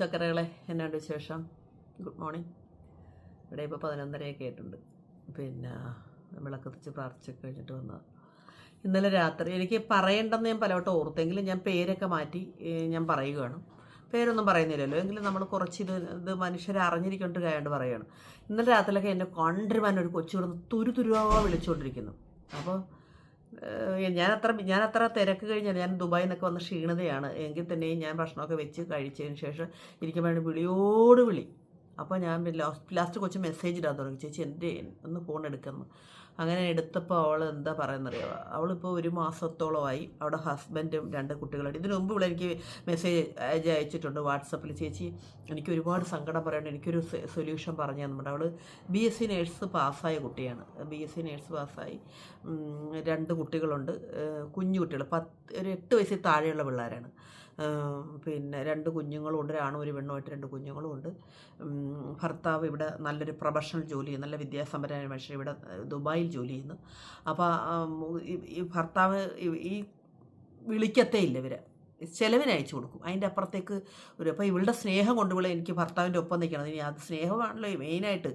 ചക്കരകളെ എന്നാണ്ട് വിശേഷം? Good morning ഇവിടെ ഇപ്പോൾ പതിനൊന്നരയൊക്കെ ആയിട്ടുണ്ട്. പിന്നെ വിളക്ക് കത്തിച്ച് പ്രാർത്ഥിച്ചൊക്കെ കഴിഞ്ഞിട്ട് വന്നത്. ഇന്നലെ രാത്രി എനിക്ക് പറയേണ്ടെന്ന് ഞാൻ പലവട്ടം ഓർത്തെങ്കിലും ഞാൻ പേരൊക്കെ മാറ്റി ഞാൻ പറയുകയാണ്. പേരൊന്നും പറയുന്നില്ലല്ലോ. എങ്കിലും നമ്മൾ കുറച്ച് ഇത് ഇത് മനുഷ്യരെ അറിഞ്ഞിരിക്കൊണ്ട് കാര്യമായിട്ട് പറയുകയാണ്. ഇന്നലെ രാത്രിയിലൊക്കെ എന്നെ കണ്ടിരുമാൻ ഒരു കൊച്ചു തുരു തുരുവാ വിളിച്ചുകൊണ്ടിരിക്കുന്നു അപ്പോൾ ഞാൻ അത്ര ഞാൻ അത്ര തിരക്ക് കഴിഞ്ഞാൽ ഞാൻ ദുബായിൽ നിന്നൊക്കെ വന്ന ക്ഷീണതയാണ്. എങ്കിൽ തന്നെയും ഞാൻ ഭക്ഷണമൊക്കെ വെച്ച് കഴിച്ചതിന് ശേഷം ഇരിക്കുമ്പോഴാണ് വിളിയോട് വിളി. അപ്പോൾ ഞാൻ ലാസ്റ്റ് ലാസ്റ്റ് കുറച്ച് മെസ്സേജ് ഇടാൻ തുടങ്ങി. ചേച്ചി എന്റെ ഒന്ന് ഫോൺ എടുക്കുന്നു അങ്ങനെ എടുത്തപ്പോൾ അവൾ എന്താ പറയുന്നറിയോ അവളിപ്പോൾ ഒരു മാസത്തോളമായി അവിടെ ഹസ്ബൻഡും രണ്ട് കുട്ടികളുണ്ട്. ഇതിനു മുമ്പ് ഇവിടെ എനിക്ക് മെസ്സേജ് അയച്ച് അയച്ചിട്ടുണ്ട് വാട്സപ്പിൽ. ചേച്ചി എനിക്ക് ഒരുപാട് സങ്കടം പറയണം എനിക്കൊരു സൊല്യൂഷൻ പറഞ്ഞു തന്നിട്ടുണ്ട്. അവൾ ബി എസ് സി നേഴ്സ് പാസ്സായ കുട്ടിയാണ്. ബി എസ് സി നേഴ്സ് പാസ്സായി. രണ്ട് കുട്ടികളുണ്ട്. കുഞ്ഞു കുട്ടികൾ പത്ത് ഒരു എട്ട് വയസ്സിൽ താഴെയുള്ള പിള്ളേരാണ്. പിന്നെ രണ്ട് കുഞ്ഞുങ്ങളും ഉണ്ട് ഒരാണും ഒരു പെണ്ണുമായിട്ട് രണ്ട് കുഞ്ഞുങ്ങളും ഉണ്ട് ഭർത്താവ് ഇവിടെ നല്ലൊരു പ്രൊഫഷണൽ ജോലി നല്ല വിദ്യാസമ്പരായ മനുഷ്യൻ ഇവിടെ ദുബായിൽ ജോലി ചെയ്യുന്നു. അപ്പോൾ ഈ ഭർത്താവ് ഈ വിളിക്കത്തേ ഇല്ല ഇവരെ. ചെലവിന് അയച്ചു കൊടുക്കും. അതിന്റെ അപ്പുറത്തേക്ക് ഒരു അപ്പോൾ ഇവളുടെ സ്നേഹം കൊണ്ട് എനിക്ക് ഭർത്താവിന്റെ ഒപ്പം നിൽക്കണം. ഇനി അത് സ്നേഹമാണല്ലോ മെയിനായിട്ട്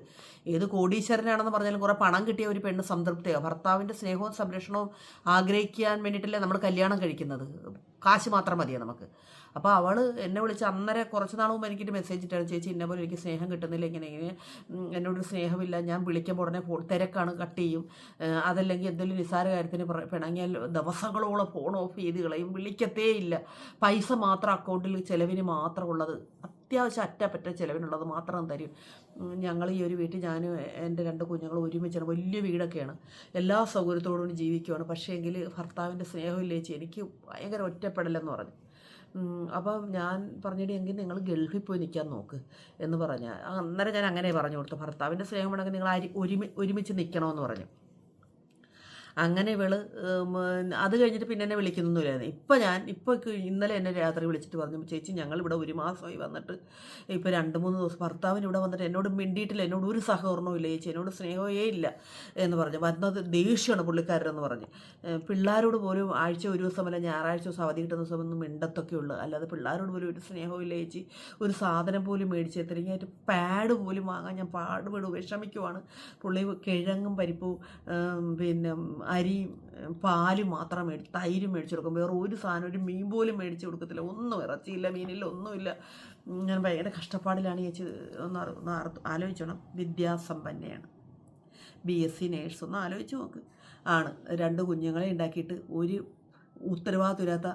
ഏത് കോടീശ്വരനാണെന്ന് പറഞ്ഞാലും കുറേ പണം കിട്ടിയ ഒരു പെണ്ണ് സംതൃപ്തിയാണ് ഭർത്താവിന്റെ സ്നേഹവും സംരക്ഷണവും ആഗ്രഹിക്കാൻ വേണ്ടിയിട്ടല്ലേ നമ്മൾ കല്യാണം കഴിക്കുന്നത്. കാശ് മാത്രം മതിയാണ് നമുക്ക്? അപ്പോൾ അവൾ എന്നെ വിളിച്ച് അന്നേരം കുറച്ച് നാൾ മുമ്പ് എനിക്കൊരു മെസ്സേജ് ഇട്ടായിരുന്നു. ചേച്ചി ഇന്ന പോലെ എനിക്ക് സ്നേഹം കിട്ടുന്നില്ല. ഇങ്ങനെ എന്നോട് സ്നേഹമില്ല. ഞാൻ വിളിക്കുമ്പോൾ ഉടനെ ഫോൺ തിരക്കാണ് കട്ട് ചെയ്യും. അതല്ലെങ്കിൽ എന്തെങ്കിലും നിസ്സാര കാര്യത്തിന് പിണങ്ങിയാൽ ദിവസങ്ങളോളം ഫോൺ ഓഫ് ചെയ്ത് കളയും. വിളിക്കത്തേ ഇല്ല. പൈസ മാത്രം അക്കൗണ്ടിൽ ചിലവിന് മാത്രമുള്ളത് അത്യാവശ്യം അറ്റപ്പറ്റ ചിലവിനുള്ളത് മാത്രം തരും. ഞങ്ങൾ ഈ ഒരു വീട്ടിൽ ഞാനും എന്റെ രണ്ട് കുഞ്ഞുങ്ങളും ഒരുമിച്ചാണ്. വലിയ വീടൊക്കെയാണ്. എല്ലാ സൗകര്യത്തോടും ജീവിക്കുവാണ്. പക്ഷേ എങ്കിൽ ഭർത്താവിന്റെ സ്നേഹമില്ലേ ചേച്ചി? എനിക്ക് ഭയങ്കര ഒറ്റപ്പെടലെന്ന് പറഞ്ഞു. ഉം, അപ്പം ഞാൻ പറഞ്ഞിട്ട് എങ്കിൽ നിങ്ങൾ ഗൾഫിൽ പോയി നിൽക്കാൻ നോക്ക് എന്ന് പറഞ്ഞ. അന്നേരം ഞാൻ അങ്ങനെ പറഞ്ഞു കൊടുത്തു ഭർത്താവിന്റെ സ്നേഹം വേണമെങ്കിൽ നിങ്ങൾ അരി ഒരുമി ഒരുമിച്ച് നിൽക്കണമെന്ന് പറഞ്ഞു. അങ്ങനെ ഇവൾ അത് കഴിഞ്ഞിട്ട് പിന്നെ എന്നെ വിളിക്കുന്നൊന്നുമില്ലായിരുന്നു. ഇപ്പം ഞാൻ ഇപ്പോൾ ഇന്നലെ എന്നെ രാത്രി വിളിച്ചിട്ട് പറഞ്ഞു ചേച്ചി ഞങ്ങൾ ഇവിടെ ഒരു മാസമായി വന്നിട്ട് ഇപ്പോൾ രണ്ട് മൂന്ന് ദിവസം ഭർത്താവിന് ഇവിടെ വന്നിട്ട് എന്നോട് മിണ്ടിയിട്ടില്ല എന്നോട് ഒരു സഹകരണവും ഇല്ല ചേച്ചി എന്നോട് സ്നേഹമേ ഇല്ല എന്ന് പറഞ്ഞു. വന്നത് ദേഷ്യമാണ് പുള്ളിക്കാരനെന്ന് പറഞ്ഞ്. പിള്ളേരോട് പോലും ആഴ്ച ഒരു ദിവസം അല്ല ഞായറാഴ്ച ദിവസം അവധി കിട്ടുന്ന ദിവസം ഒന്നും മിണ്ടത്തൊക്കെ ഉള്ളു. അല്ലാതെ പിള്ളേരോട് പോലും ഒരു സ്നേഹവും ഇല്ല ചേച്ചി. ഒരു സാധനം പോലും മേടിച്ച് തരിക പാഡ് പോലും വാങ്ങാൻ ഞാൻ പാടുപെടും വിഷമിക്കുവാണ്. പുള്ളി കിഴങ്ങും പരിപ്പും പിന്നെ അരിയും പാൽ മാത്രം മേടിച്ച് തൈര് മേടിച്ചു കൊടുക്കും വേറെ ഒരു സാധനം ഒരു മീൻ പോലും മേടിച്ച് കൊടുക്കത്തില്ല. ഒന്നും ഇറച്ചിയില്ല മീനില്ല ഒന്നുമില്ല. ഞാൻ ഭയങ്കര കഷ്ടപ്പാടിലാണ് ചേച്ചി ഒന്ന് ഒന്ന് ആലോചിച്ചോണം വിദ്യാസമ്പന്നയാണ് ബി എസ് സി നേഴ്സ് ഒന്ന് ആലോചിച്ച് നോക്ക്. ആണ്. രണ്ട് കുഞ്ഞുങ്ങളെ ഉണ്ടാക്കിയിട്ട് ഒരു ഉത്തരവാദിത്തമില്ലാത്ത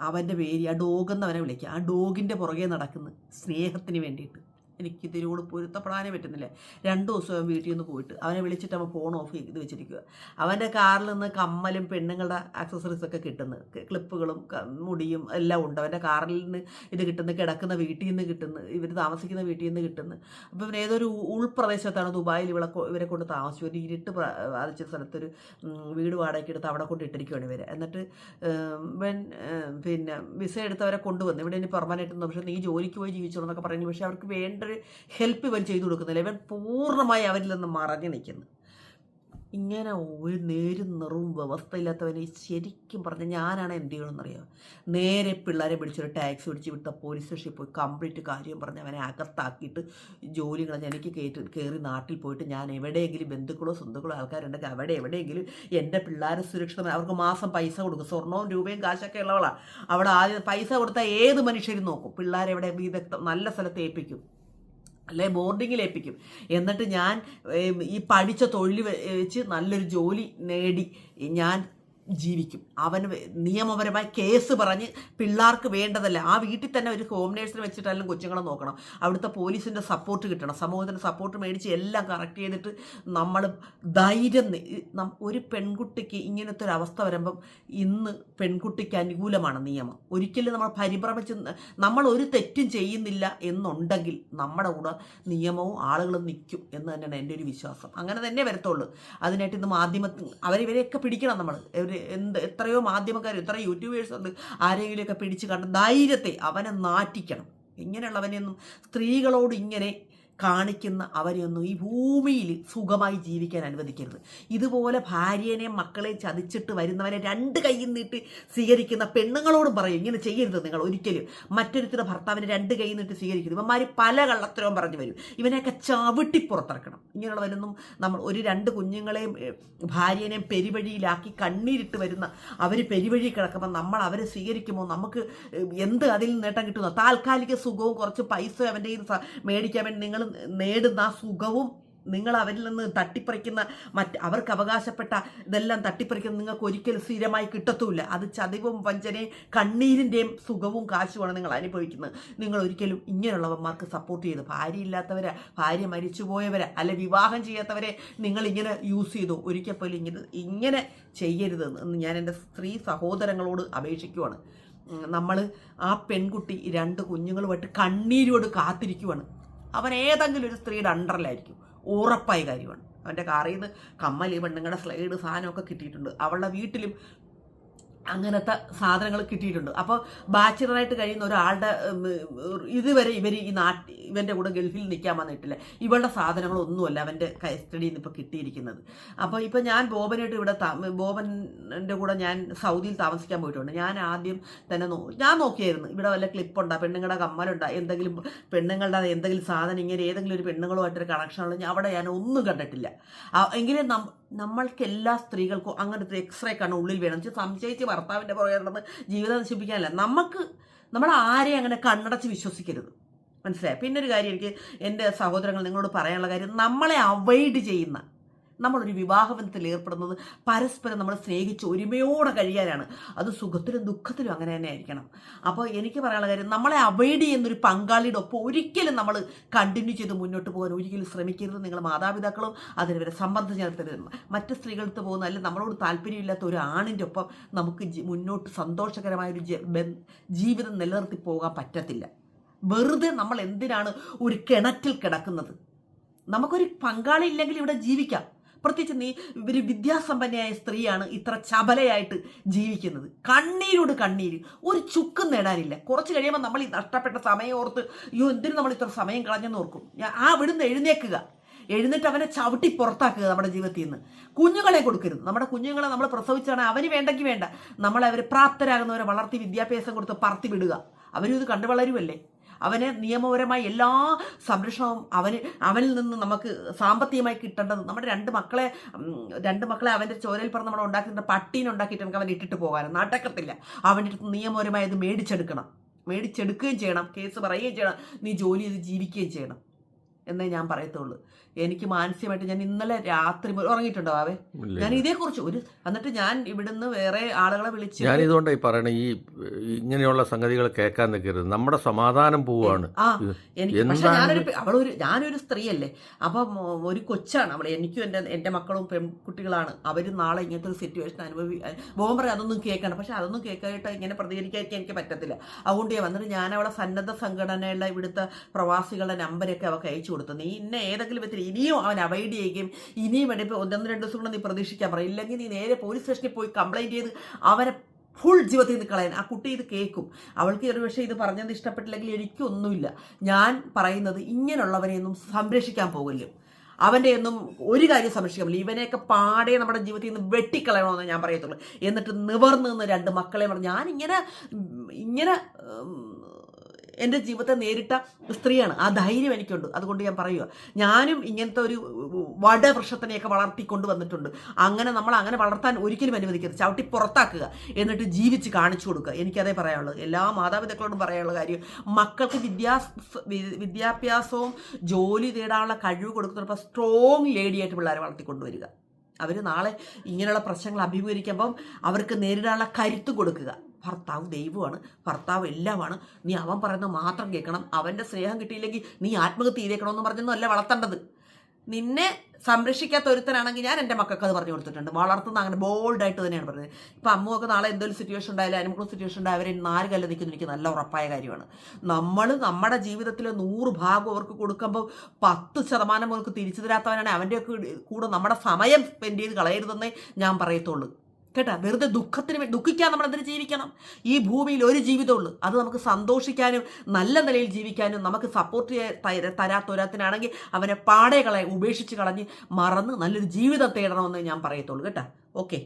അവന്റെ പേര് ആ ഡോഗെന്ന് അവനെ വിളിക്കുക. ആ ഡോഗിന്റെ പുറകെ നടക്കുന്നു സ്നേഹത്തിന് വേണ്ടിയിട്ട്. എനിക്ക് ഇതിനോട് പൊരുത്തപ്പെടാനേ പറ്റുന്നില്ല. രണ്ട് ദിവസം അവൻ വീട്ടിൽ നിന്ന് പോയിട്ട് അവനെ വിളിച്ചിട്ട് അവൻ ഫോൺ ഓഫ് ചെയ്ത് വെച്ചിരിക്കുക അവന്റെ കാറിൽ നിന്ന് കമ്മലും പെണ്ണുങ്ങളുടെ ആക്സസറീസ് ഒക്കെ കിട്ടുന്നു. ക്ലിപ്പുകളും മുടിയും എല്ലാം ഉണ്ട്. അവന്റെ കാറിൽ നിന്ന് ഇത് കിട്ടുന്നു. കിടക്കുന്ന വീട്ടിൽ നിന്ന് കിട്ടുന്നു. ഇവർ താമസിക്കുന്ന വീട്ടിൽ നിന്ന് കിട്ടുന്നു. അപ്പോൾ ഇവൻ ഏതൊരു ഉൾപ്രദേശത്താണ് ദുബായിൽ ഇവളെ ഇവരെ കൊണ്ട് താമസിച്ചു ഒരു ഇരുട്ട് ബാധിച്ച സ്ഥലത്തൊരു വീട് വാടകയ്ക്ക് എടുത്ത് അവിടെ കൊണ്ട് ഇട്ടിരിക്കുകയാണ് ഇവരെ. എന്നിട്ട് പിന്നെ വിസ എടുത്തവരെ കൊണ്ടുവന്നു. ഇവിടെ ഇനി പെർമനന്റ് പക്ഷേ നീ ജോലിക്ക് പോയി ജീവിച്ചോളൂ എന്നൊക്കെ പറയുന്നു. പക്ഷേ അവർക്ക് വേണ്ട ഒരു ഹെൽപ്പ് ഇവൻ ചെയ്തു കൊടുക്കുന്നില്ല. ഇവൻ പൂർണമായി അവരിൽ നിന്ന് മറഞ്ഞു നിൽക്കുന്നു. ഇങ്ങനെ ഒരു നേരും നിറവും വ്യവസ്ഥയില്ലാത്തവനെ ശരിക്കും പറഞ്ഞ ഞാനാണ് എന്ത് ചെയ്യണമെന്നറിയാം? നേരെ പിള്ളേരെ പിടിച്ചൊരു ടാക്സി പിടിച്ച് വിട്ട പോലീസ് സ്റ്റേഷനിൽ പോയി കംപ്ലീറ്റ് കാര്യം പറഞ്ഞ് അവനെ അകത്താക്കിയിട്ട് ജോലി കളഞ്ഞ് എനിക്ക് കയറ്റി കയറി നാട്ടിൽ പോയിട്ട് ഞാൻ എവിടെയെങ്കിലും ബന്ധുക്കളോ സ്വന്തക്കളോ ആൾക്കാരുണ്ടെങ്കിൽ അവിടെ എവിടെയെങ്കിലും എന്റെ പിള്ളേരെ സുരക്ഷിതമായി അവർക്ക് മാസം പൈസ കൊടുക്കും. സ്വർണവും രൂപയും കാശൊക്കെ ഉള്ളവളാണ് അവിടെ ആദ്യം പൈസ കൊടുത്താൽ ഏത് മനുഷ്യരും നോക്കും. പിള്ളേരെ എവിടെ വിദഗ്ധ നല്ല സ്ഥലത്ത് ഏൽപ്പിക്കും. അല്ലെ ബോർഡിങ്ങിൽ ഏൽപ്പിക്കും. എന്നിട്ട് ഞാൻ ഈ പഠിച്ച തൊഴിൽ വെച്ച് നല്ലൊരു ജോലി നേടി. ഞാൻ ജീവിക്കും. അവന് നിയമപരമായി കേസ് പറഞ്ഞ് പിള്ളേർക്ക് വേണ്ടതല്ല. ആ വീട്ടിൽ തന്നെ ഒരു ഹോം നേഴ്സിനെ വെച്ചിട്ടാലും കൊച്ചുങ്ങളെ നോക്കണം. അവിടുത്തെ പോലീസിന്റെ സപ്പോർട്ട് കിട്ടണം. സമൂഹത്തിന്റെ സപ്പോർട്ട് മേടിച്ച് എല്ലാം കറക്റ്റ് ചെയ്തിട്ട് നമ്മൾ ധൈര്യം ഒരു പെൺകുട്ടിക്ക് ഇങ്ങനത്തെ ഒരു അവസ്ഥ വരുമ്പം ഇന്ന് പെൺകുട്ടിക്ക് അനുകൂലമാണ് നിയമം. ഒരിക്കലും നമ്മൾ പരിഭ്രമിച്ച് നമ്മൾ ഒരു തെറ്റും ചെയ്യുന്നില്ല എന്നുണ്ടെങ്കിൽ നമ്മുടെ കൂടെ നിയമവും ആളുകളും നിൽക്കും എന്ന് തന്നെയാണ് എന്റെ ഒരു വിശ്വാസം. അങ്ങനെ തന്നെ വരത്തുള്ളൂ. അതിനായിട്ട് ഇന്ന് മാധ്യമത്തിൽ അവരിവരെയൊക്കെ പിടിക്കണം നമ്മൾ എന്ത് എത്രയോ മാധ്യമക്കാർ എത്ര യൂട്യൂബേഴ്സ് ഉണ്ട് ആരെങ്കിലുമൊക്കെ പിടിച്ച് കണ്ട് ധൈര്യത്തെ അവനെ നാറ്റിക്കണം. ഇങ്ങനെയുള്ളവനെയൊന്നും സ്ത്രീകളോട് ഇങ്ങനെ കാണിക്കുന്ന അവരെയൊന്നും ഈ ഭൂമിയിൽ സുഖമായി ജീവിക്കാൻ അനുവദിക്കരുത്. ഇതുപോലെ ഭാര്യേനെയും മക്കളെ ചതിച്ചിട്ട് വരുന്നവരെ രണ്ട് കൈയിൽ നീട്ടി സ്വീകരിക്കുന്ന പെണ്ണുങ്ങളോടും പറയും. ഇങ്ങനെ ചെയ്യരുത് നിങ്ങൾ ഒരിക്കലും. മറ്റൊരുത്തരുടെ ഭർത്താവിനെ രണ്ട് കൈയിൽ നീട്ടി സ്വീകരിക്കരുത്. ഇവന്മാർ പല കള്ളത്തരവും പറഞ്ഞു വരും. ഇവനെയൊക്കെ ചവിട്ടി പുറത്തിറക്കണം. ഇങ്ങനെയുള്ളവരൊന്നും നമ്മൾ ഒരു രണ്ട് കുഞ്ഞുങ്ങളെയും ഭാര്യനെയും പെരുവഴിയിലാക്കി കണ്ണീരിട്ട് വരുന്ന അവർ പെരുവഴി കിടക്കുമ്പോൾ നമ്മൾ അവരെ സ്വീകരിക്കുമ്പോൾ നമുക്ക് എന്ത് അതിൽ നേട്ടം കിട്ടുന്നു? താൽക്കാലിക സുഖവും കുറച്ച് പൈസ അവന്റെ മേടിക്കാൻ വേണ്ടി നിങ്ങൾ നേടുന്ന ആ സുഖവും നിങ്ങൾ അവരിൽ നിന്ന് തട്ടിപ്പറിക്കുന്ന മറ്റ് അവർക്ക് അവകാശപ്പെട്ട ഇതെല്ലാം തട്ടിപ്പറിക്കുന്ന നിങ്ങൾക്ക് ഒരിക്കലും സ്ഥിരമായി കിട്ടത്തുമില്ല. അത് ചതിവും വഞ്ചനയും കണ്ണീരിന്റെയും സുഖവും കാശുമാണ് നിങ്ങൾ അനുഭവിക്കുന്നത്. നിങ്ങൾ ഒരിക്കലും ഇങ്ങനെയുള്ളവന്മാർക്ക് സപ്പോർട്ട് ചെയ്ത് ഭാര്യ ഇല്ലാത്തവരെ ഭാര്യ മരിച്ചുപോയവരെ അല്ലെ വിവാഹം ചെയ്യാത്തവരെ നിങ്ങൾ ഇങ്ങനെ യൂസ് ചെയ്തു. ഒരിക്കൽ പോലും ഇങ്ങനെ ഇങ്ങനെ ചെയ്യരുതെന്ന് ഞാൻ എന്റെ സ്ത്രീ സഹോദരങ്ങളോട് അപേക്ഷിക്കുവാണ്. നമ്മൾ ആ പെൺകുട്ടി രണ്ട് കുഞ്ഞുങ്ങളുമായിട്ട് കണ്ണീരോട് കാത്തിരിക്കുവാണ്. അവൻ ഏതെങ്കിലും ഒരു സ്ത്രീയുടെ അണ്ടറിലായിരിക്കും ഉറപ്പായ കാര്യമാണ്. അവന്റെ കാറിൽ നിന്ന് കമ്മൽ പെണ്ണുങ്ങളുടെ സ്ലൈഡ് സാധനമൊക്കെ കിട്ടിയിട്ടുണ്ട്. അവളുടെ വീട്ടിലും അങ്ങനത്തെ സാധനങ്ങൾ കിട്ടിയിട്ടുണ്ട്. അപ്പോൾ ബാച്ചിലറായിട്ട് കഴിയുന്ന ഒരാളുടെ ഇതുവരെ ഇവർ ഈ നാട്ടിൽ ഇവന്റെ കൂടെ ഗൾഫിൽ നിൽക്കാൻ വന്നിട്ടില്ല. ഇവളുടെ സാധനങ്ങളൊന്നുമല്ല അവന്റെ കസ്റ്റഡിയിൽ നിന്ന് ഇപ്പോൾ കിട്ടിയിരിക്കുന്നത്. അപ്പോൾ ഇപ്പോൾ ഞാൻ ബോബനായിട്ട് ഇവിടെ ബോബന്റെ കൂടെ ഞാൻ സൗദിയിൽ താമസിക്കാൻ പോയിട്ടുണ്ട്. ഞാൻ ആദ്യം തന്നെ നോ ഞാൻ നോക്കിയായിരുന്നു. ഇവിടെ വല്ല ക്ലിപ്പുണ്ടോ പെണ്ണുങ്ങളുടെ കമ്മലുണ്ടോ എന്തെങ്കിലും പെണ്ണുങ്ങളുടെ എന്തെങ്കിലും സാധനം ഇങ്ങനെ ഏതെങ്കിലും ഒരു പെണ്ണുങ്ങളുമായിട്ടൊരു കണക്ഷനുള്ള അവിടെ ഞാൻ ഒന്നും കണ്ടിട്ടില്ല. എങ്കിലും നമ്മൾക്ക് എല്ലാ സ്ത്രീകൾക്കും അങ്ങനത്തെ എക്സ്റേ കണ്ണ് ഉള്ളിൽ വേണം വെച്ചാൽ സംശയിച്ച് ഭർത്താവിന്റെ പുറകെ നടന്ന് ജീവിതം നശിപ്പിക്കാനല്ല. നമുക്ക് നമ്മൾ ആരെയും അങ്ങനെ കണ്ണടച്ച് വിശ്വസിക്കരുത്. മനസ്സിലായി? പിന്നെ ഒരു കാര്യം എനിക്ക് എന്റെ സഹോദരങ്ങൾ നിങ്ങളോട് പറയാനുള്ള കാര്യം നമ്മളെ അവോയ്ഡ് ചെയ്യുന്ന നമ്മളൊരു വിവാഹബന്ധത്തിൽ ഏർപ്പെടുന്നത് പരസ്പരം നമ്മൾ സ്നേഹിച്ച് ഒരുമയോടെ കഴിയാനാണ്. അത് സുഖത്തിലും ദുഃഖത്തിലും അങ്ങനെ തന്നെ ആയിരിക്കണം. അപ്പോൾ എനിക്ക് പറയാനുള്ള കാര്യം നമ്മളെ അവോയ്ഡ് ചെയ്യുന്നൊരു പങ്കാളിയുടെ ഒപ്പം ഒരിക്കലും നമ്മൾ കണ്ടിന്യൂ ചെയ്ത് മുന്നോട്ട് പോകാൻ ഒരിക്കലും ശ്രമിക്കരുത്. നിങ്ങൾ മാതാപിതാക്കളും അതിന് വരെ സംബന്ധം ചേർത്തരുത് മറ്റ് സ്ത്രീകൾക്ക് പോകുന്ന അല്ലെങ്കിൽ നമ്മളോട് താല്പര്യമില്ലാത്ത ഒരു ആണിന്റെ ഒപ്പം നമുക്ക് മുന്നോട്ട് സന്തോഷകരമായൊരു ഒരു ജീവിതം നിലനിർത്തി പോകാൻ പറ്റത്തില്ല. വെറുതെ നമ്മൾ എന്തിനാണ് ഒരു കിണറ്റിൽ കിടക്കുന്നത്? നമുക്കൊരു പങ്കാളി ഇല്ലെങ്കിൽ ഇവിടെ ജീവിക്കാം. പ്രത്യേകിച്ച് നീ ഒരു വിദ്യാസമ്പന്നയായ സ്ത്രീയാണ് ഇത്ര ചബലയായിട്ട് ജീവിക്കുന്നത്. കണ്ണീരോട് കണ്ണീര്. ഒരു ചുക്കും നേടാനില്ല. കുറച്ച് കഴിയുമ്പോൾ നമ്മൾ ഈ നഷ്ടപ്പെട്ട സമയം ഓർത്ത് അയ്യോ എന്തിനു നമ്മൾ ഇത്ര സമയം കളഞ്ഞെന്ന് ഓർക്കും? ആ വിടുന്ന് എഴുന്നേക്കുക. എഴുന്നിട്ട് അവനെ ചവിട്ടി പുറത്താക്കുക നമ്മുടെ ജീവിതത്തിൽ നിന്ന്. കുഞ്ഞുങ്ങളെ കൊടുക്കരുത്. നമ്മുടെ കുഞ്ഞുങ്ങളെ നമ്മൾ പ്രസവിച്ചാണ് അവന് വേണ്ടെങ്കിൽ വേണ്ട. നമ്മളെ അവർ പ്രാപ്തരാകുന്നവരെ വളർത്തി വിദ്യാഭ്യാസം കൊടുത്ത് പറത്തി വിടുക. അവരും ഇത് കണ്ടു വളരുമല്ലേ അവന് നിയമപരമായി എല്ലാ സംരക്ഷണവും അവന് അവനിൽ നിന്ന് നമുക്ക് സാമ്പത്തികമായി കിട്ടേണ്ടത് നമ്മുടെ രണ്ട് മക്കളെ രണ്ട് മക്കളെ അവന്റെ ചോരയിൽ പറഞ്ഞ് നമ്മൾ ഉണ്ടാക്കിയിട്ട് പട്ടീനെ ഉണ്ടാക്കിയിട്ട് നമുക്ക് അവൻ ഇട്ടിട്ട് പോകാനും നടക്കത്തില്ല അവന്റെ അടുത്ത് നിയമപരമായത് മേടിച്ചെടുക്കണം. മേടിച്ചെടുക്കുകയും ചെയ്യണം കേസ് പറയുകയും ചെയ്യണം നീ ജോലി ചെയ്ത് ജീവിക്കുകയും ചെയ്യണം. എന്നേ ഞാൻ പറയത്തുള്ളൂ. എനിക്ക് മാനസികമായിട്ട് ഞാൻ ഇന്നലെ രാത്രി ഉറങ്ങിയിട്ടുണ്ടാവേ. ഞാൻ ഇതേക്കുറിച്ച് ഒരു എന്നിട്ട് ഞാൻ ഇവിടുന്ന് വേറെ ആളുകളെ വിളിച്ച് ഞാൻ ഇതുകൊണ്ട് പറയണ ഈ ഇങ്ങനെയുള്ള സംഗതികൾ കേൾക്കാൻ നിൽക്കരുത്. നമ്മുടെ സമാധാനം പോവാണ്. ആ എനിക്ക് പക്ഷെ ഞാനൊരു അവളൊരു ഞാനൊരു സ്ത്രീയല്ലേ. അപ്പം ഒരു കൊച്ചാണ് അവൾ എനിക്കും എന്റെ എന്റെ മക്കളും പെൺകുട്ടികളാണ്. അവർ നാളെ ഇങ്ങനത്തെ ഒരു സിറ്റുവേഷൻ അനുഭവി ബോംബറി അതൊന്നും കേൾക്കണം പക്ഷെ അതൊന്നും കേൾക്കാനായിട്ട് ഇങ്ങനെ പ്രതികരിക്കാൻ എനിക്ക് പറ്റത്തില്ല. അതുകൊണ്ട് ഞാൻ വന്നിട്ട് ഞാൻ അവളെ സന്നദ്ധ സംഘടനയുള്ള ഇവിടുത്തെ പ്രവാസികളുടെ നമ്പരൊക്കെ അവൾക്ക് അയച്ചു കൊടുത്തു നീ ഇന്ന ഏതെങ്കിലും വിധത്തിൽ ഇനിയും അവൻ അവൈഡ് ചെയ്യുകയും ഇനിയും വേണ്ടി ഒന്നൊന്ന് ഒന്ന് രണ്ട് ദിവസം കൊണ്ട് നീ പ്രതീക്ഷിക്കാൻ പറയും. ഇല്ലെങ്കിൽ നീ നേരെ പോലീസ് സ്റ്റേഷനിൽ പോയി കംപ്ലൈന്റ് ചെയ്ത് അവനെ ഫുൾ ജീവിതത്തിൽ നിന്ന് കളയാൻ. ആ കുട്ടി ഇത് കേൾക്കും. അവൾക്ക് ഒരു പക്ഷേ ഇത് പറഞ്ഞത് ഇഷ്ടപ്പെട്ടില്ലെങ്കിൽ എനിക്കൊന്നുമില്ല. ഞാൻ പറയുന്നത് ഇങ്ങനെയുള്ളവരെയൊന്നും സംരക്ഷിക്കാൻ പോകില്ല. അവന്റെ ഒന്നും ഒരു കാര്യം സംരക്ഷിക്കാൻ പറ്റില്ല. ഇവനെയൊക്കെ പാടെ നമ്മുടെ ജീവിതത്തിൽ നിന്ന് വെട്ടിക്കളയണമെന്ന് ഞാൻ പറയത്തുള്ളൂ. എന്നിട്ട് നിവർന്ന് നിന്ന് രണ്ട് മക്കളെ പറഞ്ഞു ഞാനിങ്ങനെ ഇങ്ങനെ എന്റെ ജീവിതത്തെ നേരിട്ട സ്ത്രീയാണ്. ആ ധൈര്യം എനിക്കുണ്ട്. അതുകൊണ്ട് ഞാൻ പറയുക ഞാനും ഇങ്ങനത്തെ ഒരു വടവൃക്ഷത്തിനെയൊക്കെ വളർത്തിക്കൊണ്ട് വന്നിട്ടുണ്ട് അങ്ങനെ നമ്മൾ അങ്ങനെ വളർത്താൻ ഒരിക്കലും അനുവദിക്കരുത്. ചവിട്ടി പുറത്താക്കുക. എന്നിട്ട് ജീവിച്ച് കാണിച്ചു കൊടുക്കുക. എനിക്കതേ പറയാനുള്ളത് എല്ലാ മാതാപിതാക്കളോടും പറയാനുള്ള കാര്യം മക്കൾക്ക് വിദ്യാ വിദ്യാഭ്യാസവും ജോലി നേടാനുള്ള കഴിവ് കൊടുക്കുന്നപ്പോൾ സ്ട്രോങ് ലേഡിയായിട്ട് പിള്ളേരെ വളർത്തിക്കൊണ്ടുവരിക അവർ നാളെ ഇങ്ങനെയുള്ള പ്രശ്നങ്ങൾ അഭിമുഖീകരിക്കുമ്പം അവർക്ക് നേരിടാനുള്ള കരുത്ത് കൊടുക്കുക. ഭർത്താവ് ദൈവമാണ് ഭർത്താവ് എല്ലാമാണ്. നീ അവൻ പറയുന്നത് മാത്രം കേൾക്കണം. അവന്റെ സ്നേഹം കിട്ടിയില്ലെങ്കിൽ നീ ആത്മഹത്യ ചെയ്തേക്കണമെന്ന് പറഞ്ഞൊന്നും അല്ല വളർത്തേണ്ടത്. നിന്നെ സംരക്ഷിക്കാത്ത ഒരുത്തനാണെങ്കിൽ ഞാൻ എന്റെ മക്കൾക്ക് അത് പറഞ്ഞു കൊടുത്തിട്ടുണ്ട്. വളർത്തുന്ന അങ്ങനെ ബോൾഡായിട്ട് തന്നെയാണ് പറഞ്ഞത്. ഇപ്പം അമ്മുവൊക്കെ നാളെ എന്തൊരു സിറ്റുവേഷൻ ഉണ്ടായാലും അനുഭവം സിറ്റുവേഷൻ ഉണ്ടായാലും അവരെ നാല് കല്ല് നിൽക്കുന്ന. എനിക്ക് നല്ല ഉറപ്പായ കാര്യമാണ്. നമ്മൾ നമ്മുടെ ജീവിതത്തിലെ നൂറ് ഭാഗം അവർക്ക് കൊടുക്കുമ്പോൾ പത്ത് ശതമാനം അവർക്ക് തിരിച്ചു തരാത്തവനാണ് അവന്റെയൊക്കെ കൂടെ നമ്മുടെ സമയം സ്പെൻഡ് ചെയ്ത് കളയരുതെന്നേ ഞാൻ പറയത്തുള്ളൂ. കേട്ടാ വെറുതെ ദുഃഖത്തിന് ദുഃഖിക്കാൻ നമ്മൾ എന്തിനു ജീവിക്കണം? ഈ ഭൂമിയിൽ ഒരു ജീവിതമുള്ളൂ അത് നമുക്ക് സന്തോഷിക്കാനും നല്ല നിലയിൽ ജീവിക്കാനും നമുക്ക് സപ്പോർട്ട് തരാത്തൊരാത്തിനാണെങ്കിൽ അവനെ പാടെ കളയെ ഉപേക്ഷിച്ച് കളഞ്ഞ് മറന്ന് നല്ലൊരു ജീവിതം തേടണമെന്ന് ഞാൻ പറയത്തുള്ളൂ. കേട്ടാ? ഓക്കെ